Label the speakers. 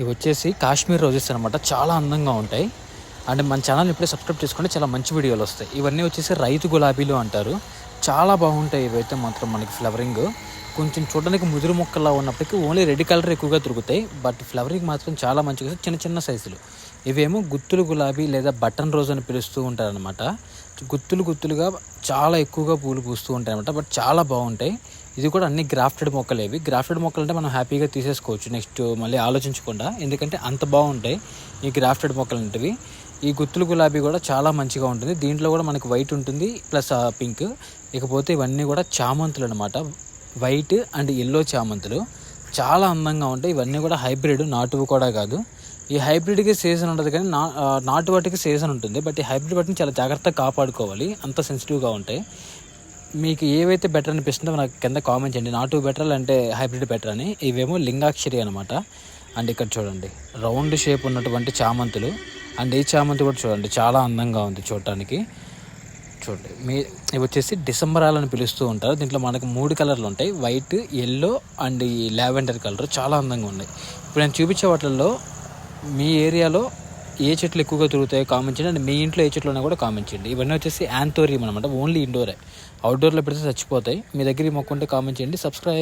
Speaker 1: ఇవి వచ్చేసి కాశ్మీర్ రోజెస్ అనమాట చాలా అందంగా ఉంటాయి. అండ్ మన ఛానల్ ఇప్పుడే సబ్స్క్రైబ్ చేసుకుంటే చాలా మంచి వీడియోలు వస్తాయి. ఇవన్నీ వచ్చేసి రైతు గులాబీలు అంటారు. చాలా బాగుంటాయి ఇవైతే మాత్రం మనకి ఫ్లవరింగ్. కొంచెం చూడడానికి ముదురు మొక్కలా ఉన్నప్పటికీ ఓన్లీ రెడ్ కలర్ ఎక్కువగా దొరుకుతాయి. బట్ ఫ్లవరింగ్ మాత్రం చాలా మంచిగా చిన్న చిన్న సైజులు. ఇవేమో గుత్తులు గులాబీ లేదా బటన్ రోజ్ అని పిలుస్తూ ఉంటారనమాట గుత్తులు గుత్తులుగా చాలా ఎక్కువగా పూలు పూస్తూ ఉంటాయి అనమాట బట్ చాలా బాగుంటాయి. ఇది కూడా అన్ని గ్రాఫ్టెడ్ మొక్కలు ఇవి. గ్రాఫ్టెడ్ మొక్కలు అంటే మనం హ్యాపీగా తీసేసుకోవచ్చు. నెక్స్ట్ మళ్ళీ ఆలోచించకుండా. ఎందుకంటే అంత బాగుంటాయి ఈ గ్రాఫ్టెడ్ మొక్కలు అంటవి ఈ గుత్తులు గులాబీ కూడా చాలా మంచిగా ఉంటుంది. దీంట్లో కూడా మనకి వైట్ ఉంటుంది ప్లస్ పింక్. ఇకపోతే ఇవన్నీ కూడా చామంతులు అనమాట వైట్ అండ్ ఎల్లో చామంతులు. చాలా అందంగా ఉంటాయి. ఇవన్నీ కూడా హైబ్రిడ్ నాటువు కూడా కాదు. ఈ హైబ్రిడ్కి సీజన్ ఉండదు కానీ నా నాటు వాటికి సీజన్ ఉంటుంది. బట్ ఈ హైబ్రిడ్ వాటిని చాలా జాగ్రత్తగా కాపాడుకోవాలి. అంత సెన్సిటివ్గా ఉంటాయి. మీకు ఏవైతే బెటర్ అనిపిస్తుందో నాకు కింద కామెంట్ చేయండి. నాటు బెటర్ అంటే హైబ్రిడ్ బెటర్ అని. ఇవేమో లింగాక్షరి అనమాట అండ్ ఇక్కడ చూడండి. రౌండ్ షేప్ ఉన్నటువంటి చామంతులు. అండ్ ఈ చామంతి కూడా చూడండి. చాలా అందంగా ఉంది చూడటానికి. చూడండి. మీ ఇవి వచ్చేసి డిసెంబరాల్ అని పిలుస్తూ ఉంటారు. దీంట్లో మనకు మూడు కలర్లు ఉంటాయి. వైట్ ఎల్లో అండ్ ఈ లావెండర్ కలర్ చాలా అందంగా ఉన్నాయి. ఇప్పుడు నేను చూపించే వాటిల్లో మీ ఏరియాలో ఏ చెట్లు ఎక్కువగా తిరుగుతాయో కామెంట్ చేయండి. అండ్ మీ ఇంట్లో ఏ చెట్లు ఉన్నా కూడా కామెంట్ చేయండి. ఇవన్నీ వచ్చేసి యాంథోరియం అనమాట ఓన్లీ ఇండోరే అవుట్డోర్లో పెడితే చచ్చిపోతాయి. మీ దగ్గర మొక్కుంటే కామెంట్ చేయండి. సబ్స్క్రైబ్